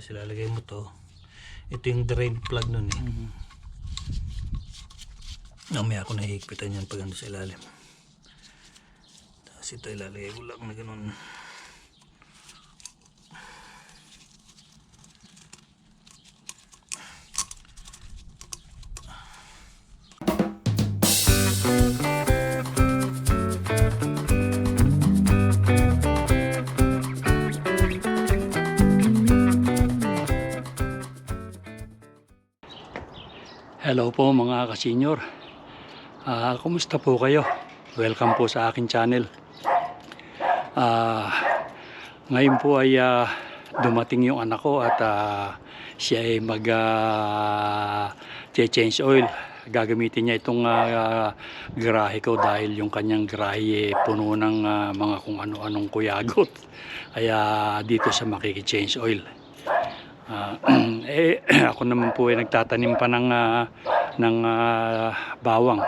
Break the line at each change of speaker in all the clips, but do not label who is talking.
Tapos ilalagay mo to. Ito yung drain plug nun eh. Mamaya ako nahihigpitan yan pag ano sa ilalim. Tapos ito ilalagay ko lang na ganun.
Hello po mga kasenyor. Ah, kumusta po kayo? Welcome po sa akin channel. Ah, ngayon po ay ah, dumating yung anak ko at ah, siya ay mag ah, change oil. Gagamitin niya itong ah, garahe ko dahil yung kanyang garahe eh, puno ng ah, mga kung ano-anong kuyagot. Kaya dito sa makiki-change oil. Ah, eh, ako naman po ay nagtatanim pa ng, ah, ng ah, bawang.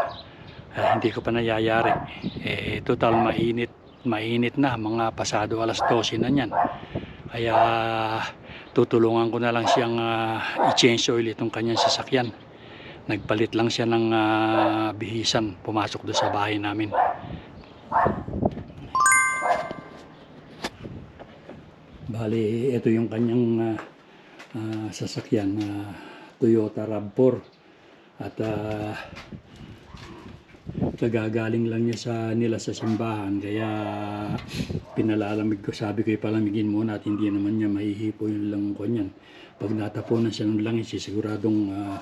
Ah, hindi ko pa nayayari. Eh, total mainit, mainit na. Mga pasado alas 12 na yan. Kaya tutulungan ko na lang siyang ah, i-change oil itong kanyang sasakyan. Nagpalit lang siya ng ah, bihisan. Pumasok doon sa bahay namin. Bali, ito yung kanyang ah, ah, sasakyan na Toyota RAV4 at uh, kagagaling lang niya sa nila sa simbahan. Kaya pinalalamig ko. Sabi ko ipalamigin muna at hindi naman niya mahihipo yung lang ko niyan. Pag natapunan siya ng langis siguradong ah,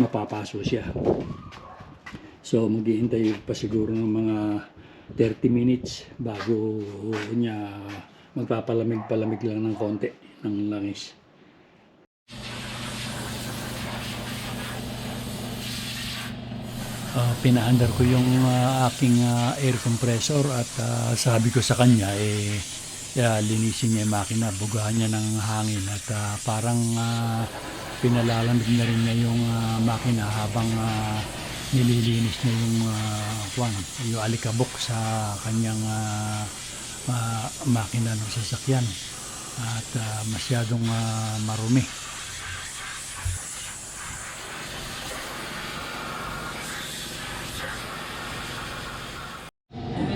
mapapaso siya. So maghihintay pa siguro ng mga 30 minutes bago niya magpapalamig-palamig lang ng konti ng langis Ah, pinaandar ko yung ah, aking ah, air compressor at ah, sabi ko sa kanya eh yeah, linisin niya yung makina, bugahan niya ng hangin at ah, parang uh, pinalalamig na rin niya yung ah, makina habang ah, nililinis niya yung uh, kwan, yung alikabok sa kanyang ah, ah, makina ng sasakyan at ah, masyadong ah, marumi.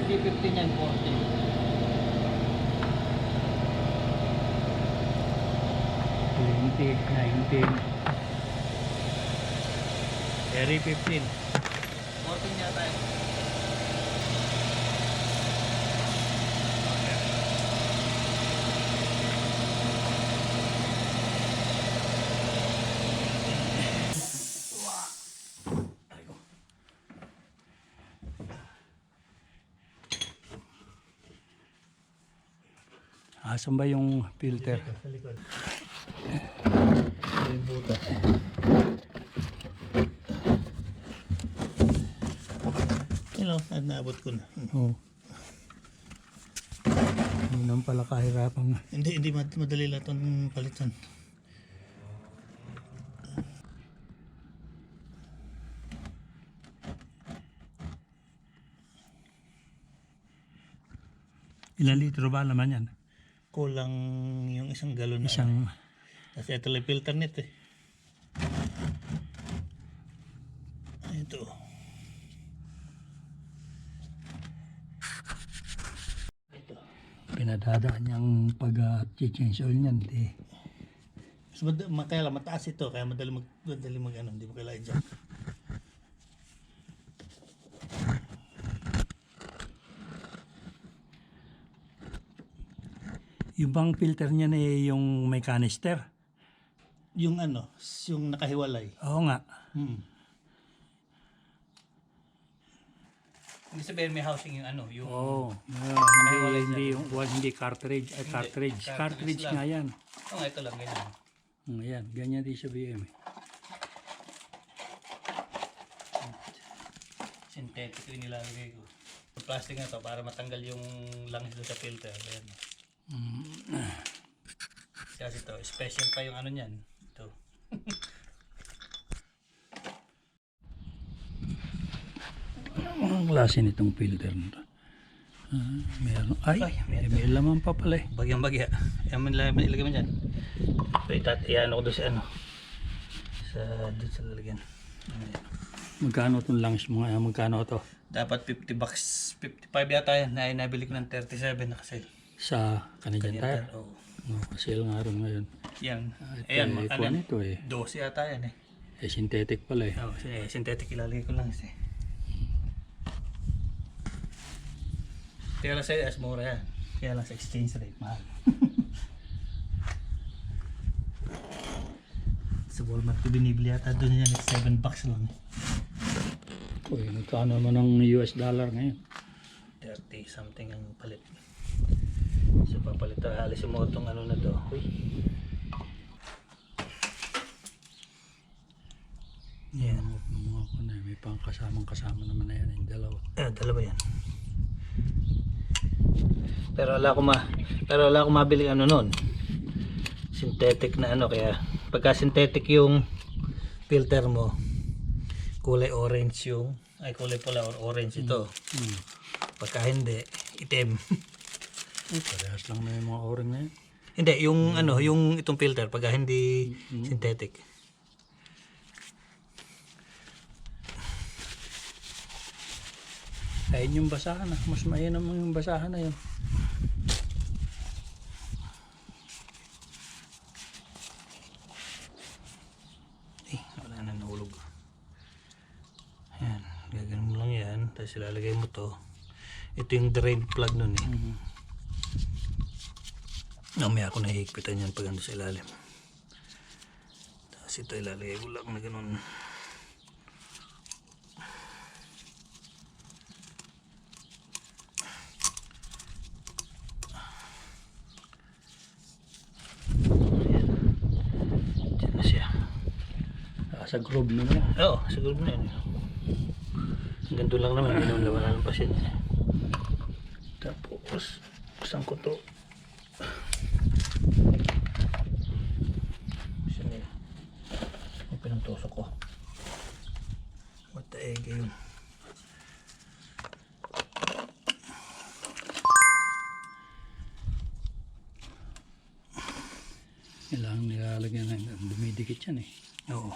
Hindi 15 yan, 40.
20, 19,
Eri 15. 14 yata yun.
Asan ba yung filter?
Sa likod. Ito yung na- naabot ko na.
Oo. Hindi naman pala kahirapan.
Hindi, hindi mad- madali lang itong palitan.
Ilan litro ba naman yan?
Kulang yung isang galon na.
Isang,
Kasi ito lang filter nito eh. Ito.
Pinadadaan niyang pag-change oil niyan. Di.
Mas mad- ma- kaya lang mataas ito, kaya madali mag, madali mag ano, hindi mo kailangan dyan.
Yung bang filter niya na yung may canister?
Yung ano, yung nakahiwalay.
Oo nga.
Hmm. Ibig sabihin may housing yung ano, yung...
Oo. Yeah, hindi, hindi, yung, well, hindi cartridge. Ay, cartridge.
cartridge
Cartridge
lang.
nga yan.
Oh, ito lang, ganyan.
Mm, Ayan, ganyan din sa BM.
Synthetic yung nilalagay ko. Plastic na to para matanggal yung langis doon sa filter. Ayan. Kasi ito, special pa yung ano niyan. Ito.
Anong klase nitong filter nito? Ah, meron. Ay,
Ay,
may,
meron.
may laman pa pala eh.
Bagyang bagya. Ayan mo nilagay, ilagay mo dyan. So itat, iyan ako doon sa ano. Sa, doon sa lalagyan. Ayan.
Magkano itong lungs mo nga? Magkano to?
Dapat 50 bucks, 55 yata yan. Na nabili ko ng 37 na kasi.
Sa Canadian Tire?
Oo.
No, sale nga rin ngayon.
Yan.
Ito,
Ayan,
eh,
ano,
nito eh.
12 yata yan eh.
Eh, synthetic pala eh.
Oh, sige, synthetic ilalagay ko lang kasi. Kaya lang sa'yo, as mura yan. Kaya lang sa exchange rate, mahal. sa Walmart ko binibili yata doon yan, 7 bucks lang.
Uy, nagkano naman ng US dollar ngayon?
30 something ang palit. So papalit tayo, alisin mo itong ano na to. Uy. Yan.
Mga ko na, may pang kasamang kasama naman na yan, yung dalawa.
Eh, dalawa yan. Pero wala ko ma pero wala ko mabili ano noon. Synthetic na ano kaya pagka synthetic yung filter mo kulay orange yung ay kulay pula or orange ito.
Hmm.
Pagka hindi itim.
Eh, parehas lang na yung mga oring na yan.
hindi yung ano yung itong filter pagka hindi synthetic.
Ayun yung basahan ah. Mas mainam yung basahan na yun.
Eh, wala na nahulog. Ayan, gagawin mo lang Tapos ilalagay mo to. Ito yung drain plug nun eh.
Mhm.
Mamaya ako nahihigpitan yan pag ano sa ilalim. Tapos ito ilalagay ko lang na ganun. Ayan. Diyan na siya.
Ah, sa groove na yan.
Oo, siguro na yan. Doon lang naman, hindi naman labanan ng pasyente. Tapos, saan ko to? Pinagtusok ko. What the egg yun?
Kailangan nilalagyan ng dumidikit yan eh.
Oo.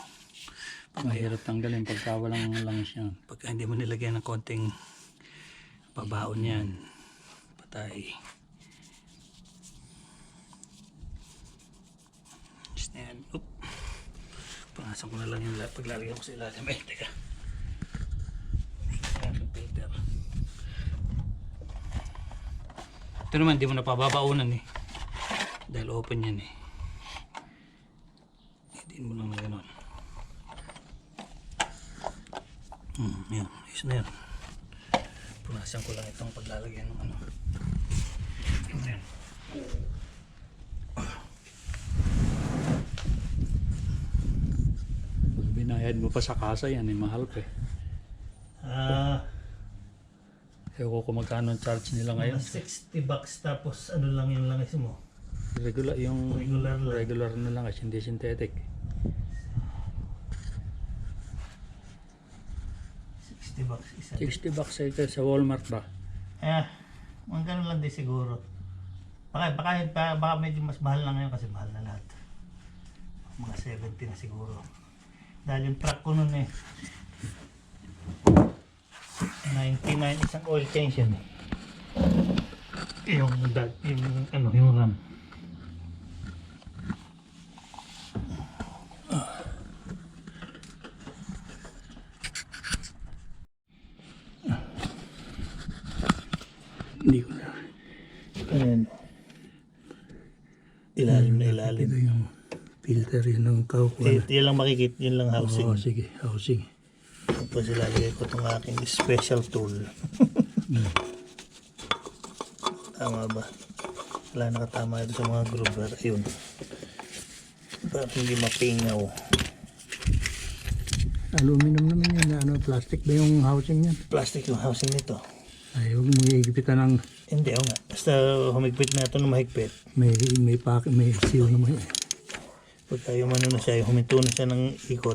Mahirap tanggalin pagka walang langis yan.
Pagka hindi mo nilagyan ng konting pabaon yan, patay. Just na yan. Oop. Pangasan ko na lang yung la- paglalagyan ko sa ilalim. Eh, teka. Ito naman, di mo na pababaunan eh. Dahil open yan eh. Hindi mo lang na gano'n. Hmm, yan. Ayos na yan. Punasan ko lang itong paglalagyan ng ano. Yan.
Pag binayad mo pa sa kasa yan eh, mahal pa eh.
Ah,
Ewan ko kung magkano ang charge nila
ngayon
ngayon.
60 bucks tapos ano lang yung langis mo.
Regular, yung
Regular lang.
regular na lang kasi hindi synthetic.
60 bucks isa.
60 bucks sa ito sa Walmart ba?
Eh, mga ganun lang din siguro. Baka, baka, baka, baka medyo mas mahal na ngayon kasi mahal na lahat. Mga 70 na siguro. Dahil yung truck ko nun eh. 99 isang oil change yan eh. Yung, dag- yung ano, yung ram.
Hindi ko na.
Ayan. Ilalim na ilalim.
Ito yung filter yun ng kaukuha
Eh,
na.
yun lang makikita, yun lang housing.
Oo, sige, housing.
Tapos ilalagay ko itong aking special tool. Tama ba? Wala nakatama ito sa mga groover. Ayun. Para hindi mapingaw.
Aluminum naman yan, ano, plastic ba yung housing yan?
Plastic yung housing nito.
Ay, huwag mo iigipitan ng
Hindi, o nga. Basta humigpit na ito ng mahigpit.
may, may, pack, may seal naman yan
pag tayo ano na siya huminto na siya ng ikot.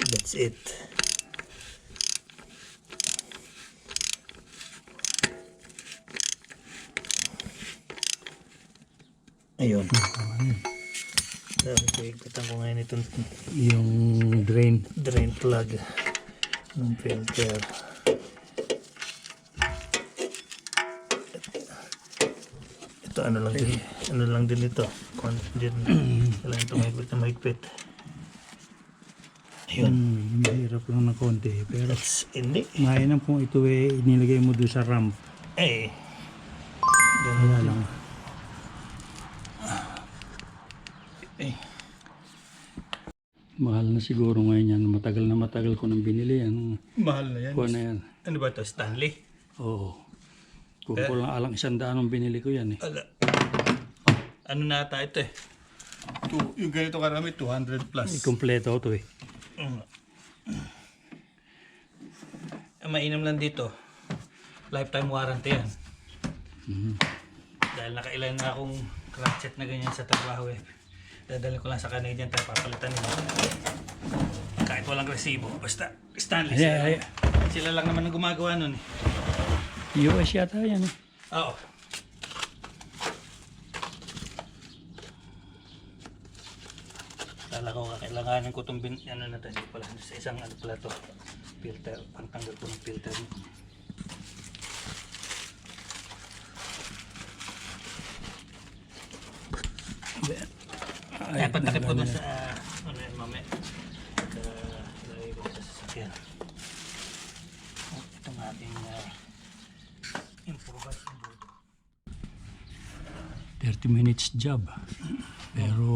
That's it. Ayun. Tapos ikatan ko ngayon itong
yung drain.
drain plug ng filter. Ito ano lang din, ano lang din ito. Kung din, kailangan ito mahigpit na mahigpit. Ayun.
Hmm, mahirap lang ng konti. Pero
That's, hindi.
mainam kung ito eh, inilagay mo doon sa ramp.
Eh.
Kaya lang.
Eh.
Mahal na siguro ngayon yan. Matagal na matagal ko nang binili yan.
Mahal na yan.
Kuha na yan.
Ano ba ito? Stanley?
Oo. Kung kulang alang isang daan ang binili ko yan eh.
Ala. Ano na ata ito eh? Two, yung ganito karami, 200 plus.
Kompleto to eh.
Mm. Ang mainam lang dito, lifetime warranty yan.
Mhm.
Dahil nakailan na akong ratchet na ganyan sa trabaho eh. Dadalhin ko lang sa Canadian tayo papalitan nila. Kahit walang resibo, basta Stanley
Ay,
sila.
ay,
Sila lang naman ang gumagawa nun eh.
US yata yan eh.
Oo. Kala ko kakailanganin ko itong bin, ano na tayo pala, sa isang ano pala to, filter, pantanggal ko ng filter. Ay, patakip ko dun sa, ano yun, mamaya. Sa, lagay ko sa sasakyan. Oh, Itong ating uh,
30 minutes job. Pero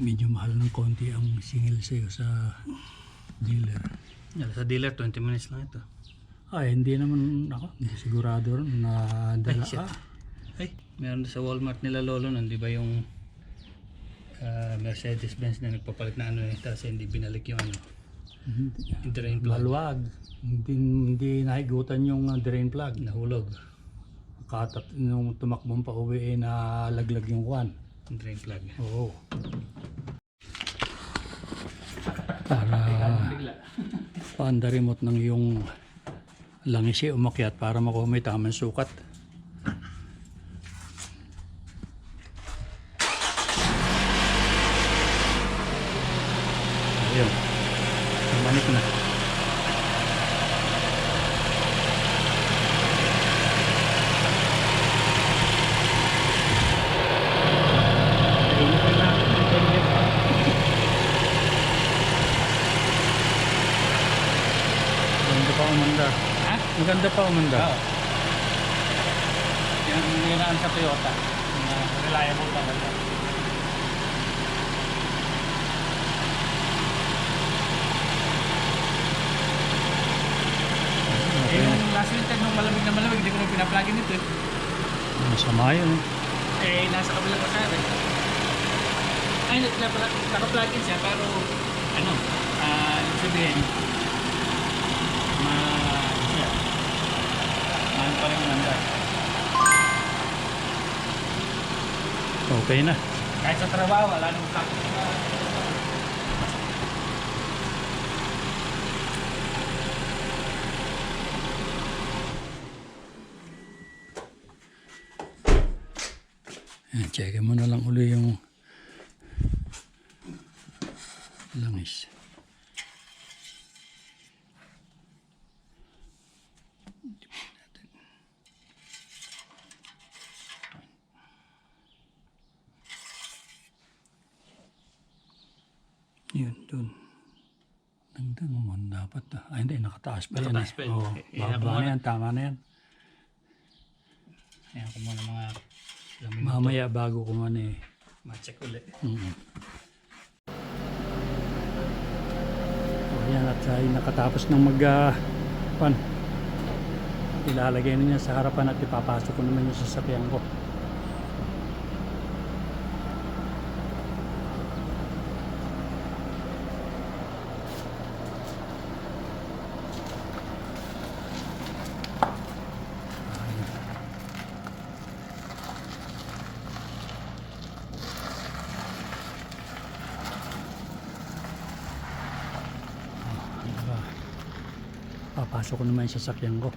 medyo mahal ng konti ang singil sa'yo sa dealer.
Yan, sa dealer, 20 minutes lang ito.
Ay, hindi naman ako. Hindi sigurado na dala
Ay,
ka.
Ay, meron sa Walmart nila lolo nun, di ba yung ah, Mercedes-Benz na nagpapalit na ano eh, tapos hindi binalik yung ano,
Hindi.
yung drain plug.
Maluwag. Hindi, hindi nahigutan yung uh, drain plug.
Nahulog
Katat nung tumakbong pa uwi eh, nalaglag yung kwan.
yung drain plug.
Oo. Para paanda remote ng yung langis eh umakyat para makuha may tamang sukat. Ayun. Manik na. Maganda pa umanda.
Oo. Yung ginaan sa Toyota. Yung uh, reliable talaga. Eh, yung last winter nung malamig na malamig, hindi ko na pinaplugin ito eh.
Masama yun. eh.
Eh, nasa kabilang pasada. Ay, naka, naka-plugin siya, pero ano, ah, ibig sabihin, ma, siya, mahal pa rin ang
Okay na.
Kahit sa trabaho, wala nang.
Ayan, check mo na lang uli yung langis. Yun, dun. Nagdang mo dapat. ah. Ay, hindi, nakataas pa yan.
Nakataas
eh.
pa yun.
Oo,
Eh, eh,
baba
ako
na
muna.
yan, tama na yan.
Ayan ko muna mga ilang minuto.
Mamaya bago ko man eh.
Ma-check ulit.
Mm. Yan at ay nakatapos ng mag uh, pan. Ilalagay na niya sa harapan at ipapasok ko naman yung sasakyan ko. Papasok ko naman yung sasakyan ko.